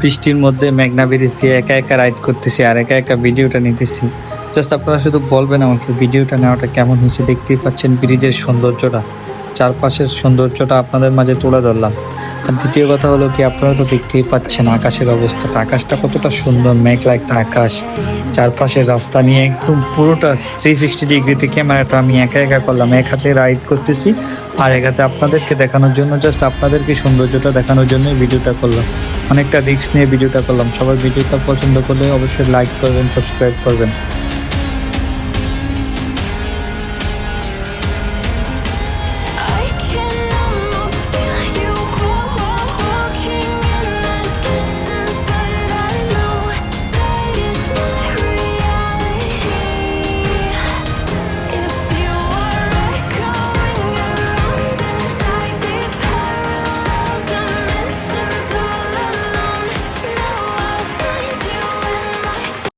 বৃষ্টির মধ্যে মেঘনা ব্রিজ দিয়ে একা একা রাইড করতেছি আর একা একা ভিডিওটা নিতেছি। জাস্ট আপনারা শুধু বলবেন আমাকে ভিডিওটা নেওয়াটা কেমন হয়েছে, দেখতেই পাচ্ছেন ব্রিজের সৌন্দর্যটা। চারপাশের সৌন্দর্যটা আপনাদের মাঝে তুলে ধরলাম। আর দ্বিতীয় কথা হলো কি, আপনারা তো দেখতেই পাচ্ছেন আকাশের অবস্থাটা আকাশটা কতটা সুন্দর, মেঘলা একটা আকাশ। চারপাশে রাস্তা নিয়ে একদম পুরোটা থ্রি সিক্সটি ডিগ্রিতে ক্যামেরাটা আমি একা একা করলাম। এক হাতে রাইড করতেছি, আর এক হাতে আপনাদেরকে দেখানোর জন্য জাস্ট আপনাদেরকে সৌন্দর্যটা দেখানোর জন্য ভিডিওটা করলাম। অনেকটা রিস্ক নিয়ে ভিডিওটা করলাম। সবার ভিডিওটা পছন্দ করলে অবশ্যই লাইক করবেন সাবস্ক্রাইব করবেন।